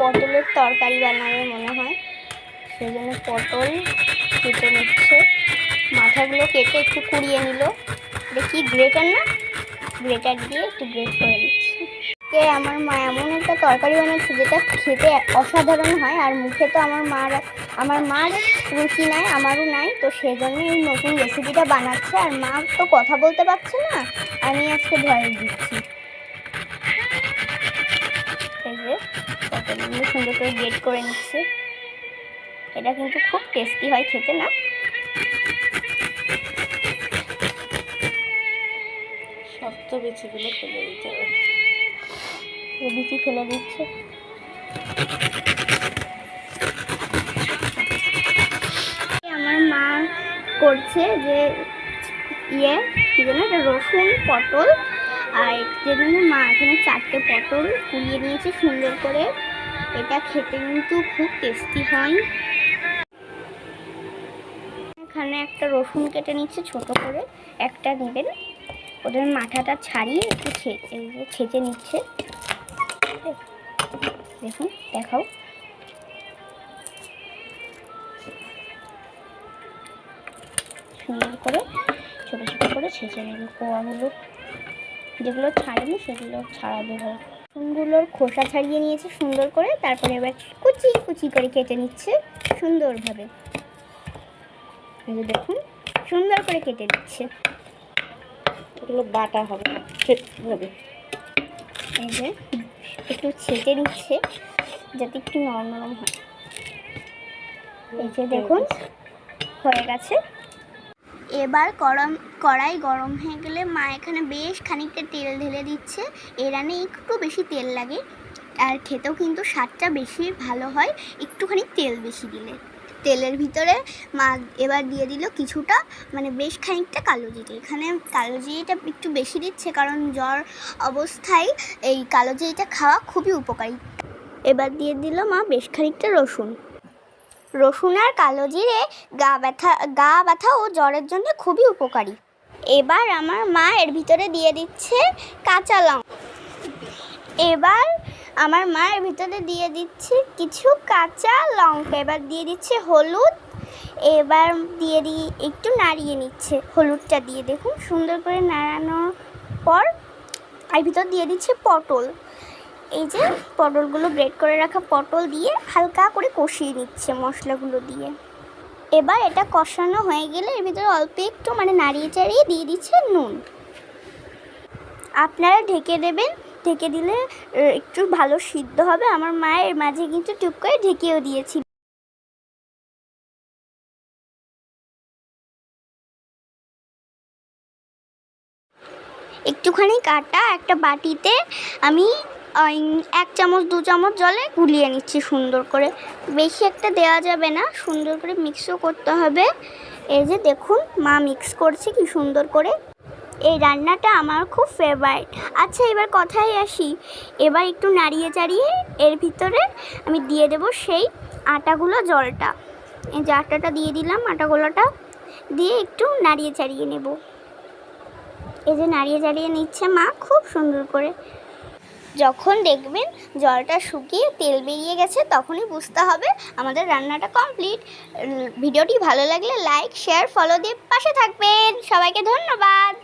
পটলের তরকারি বানাবে মনে হয়। সেই জন্য পটল কেটে নিচ্ছে। মাথাগুলো কেটে একটু কুড়িয়ে নিল। দেখি গ্রেটার না? গ্রেটার দিয়ে একটু গ্রেট করে নিচ্ছে। কে আমার মা এমন একটা তরকারি বানাচ্ছে যেটা খেতে অসাধারণ হয় আর মুখে তো আমার মার আমার মার রুচি নাই, আমারও নাই। তো সেই জন্য এই নতুন রেসিপিটা বানাচ্ছে। আর মা তো কথা বলতে পারছে না। আমি আজকে ভয়েস দিচ্ছি। পটলগুলো সুন্দর করে গ্রেট করে নিচ্ছে। এটা কিন্তু খুব টেস্টি হয় খেতে না? শক্ত বিচিগুলো ফেলে দিতে হবে। বিচি ফেলে দিচ্ছে। আমার মা করছে যে ইয়ে কি এটা রসুন পটল আর যে জন্য মা এখানে চারটে পটল কুড়িয়ে নিয়েছে সুন্দর করে। এটা খেতে কিন্তু খুব টেস্টি হয়। এখানে একটা রসুন কেটে নিচ্ছে ছোট করে, একটা নেবেন। ওদের মাথাটা ছাড়িয়ে একটু ছেঁচে নিচ্ছে। দেখুন, দেখাও। সুন্দর করে ছোটো ছোটো করে ছেঁচে নেবে, কোয়াগুলো। যেগুলো ছাড়েনি সেগুলো ছাড়াবে ভালো রসুনগুলোর খোসা ছাড়িয়ে নিয়েছে সুন্দর করে তারপরে এবার কুচি কুচি করে কেটে নিচ্ছে সুন্দরভাবে। দেখুন সুন্দর করে কেটে দিচ্ছে এগুলো বাটা হবে হবে। এই যে একটু ছেঁচে নিচ্ছে যাতে একটু নরম নরম হয়। এই যে দেখুন হয়ে গেছে। এবার গরম, কড়াই গরম হয়ে গেলে মা এখানে বেশ খানিকটা তেল ঢেলে দিচ্ছে। এ রান্নে একটু বেশি তেল লাগে, আর খেতেও কিন্তু স্বাদটা বেশি ভালো হয়, একটুখানি তেল বেশি দিলে। তেলের ভিতরে মা এবার দিয়ে দিল কিছুটা মানে বেশ খানিকটা কালো জিরে। এখানে কালো জিরেটা একটু বেশি দিচ্ছে কারণ জ্বর অবস্থায় এই কালো জিরেটা খাওয়া খুবই উপকারী। এবার দিয়ে দিল মা বেশ খানিকটা রসুন। রসুন আর কালো জিরে গা ব্যথা গা ব্যথা ও জ্বরের জন্য খুবই উপকারী। এবার আমার মা এর ভিতরে দিয়ে দিচ্ছে কাঁচা লঙ্কা। এবার আমার মা এর ভিতরে দিয়ে দিচ্ছে কিছু কাঁচা লঙ্কা। এবার দিয়ে দিচ্ছে হলুদ। এবার দিয়ে দিয়ে একটু নাড়িয়ে নিচ্ছে। হলুদটা দিয়ে দেখুন, সুন্দর করে নাড়ানোর পর আর ভিতর দিয়ে দিচ্ছে পটল। এই যে পটলগুলো গ্রেট করে রাখা পটল দিয়ে হালকা করে কষিয়ে নিচ্ছে মশলাগুলো দিয়ে। এবার এটা কষানো হয়ে গেলে এর ভিতরে অল্প একটু মানে নাড়িয়ে চাড়িয়ে দিয়ে দিচ্ছে নুন। আপনারা ঢেকে দেবেন, ঢেকে দিলে একটু ভালো সিদ্ধ হবে। আমার মায়ের মাঝে কিন্তু টুক করে ঢেকেও দিয়েছি। একটুখানি কাটা একটা বাটিতে আমি এক চামচ, দু চামচ জলে গুলিয়ে নিচ্ছি সুন্দর করে। বেশি একটা দেওয়া যাবে না, সুন্দর করে মিক্সও করতে হবে। এই যে দেখুন, মা মিক্স করছে কি সুন্দর করে। এই রান্নাটা আমার খুব ফেভারিট আচ্ছা এবার কথায় আসি। এবার একটু নাড়িয়ে চাড়িয়ে এর ভিতরে আমি দিয়ে দেব সেই আটাগুলো, জলটা। এই যে আটাটা দিয়ে দিলাম, আটাগুলোটা দিয়ে একটু নাড়িয়ে চাড়িয়ে নেব। এই যে নাড়িয়ে চাড়িয়ে নিচ্ছে মা, খুব সুন্দর করে। যখন দেখবেন জলটা শুকিয়ে তেল বেরিয়ে গেছে, তখনই বুঝতে হবে আমাদের রান্নাটা কমপ্লিট ভিডিওটি ভালো লাগলে লাইক শেয়ার ফলো দিয়ে পাশে থাকবেন। সবাইকে ধন্যবাদ।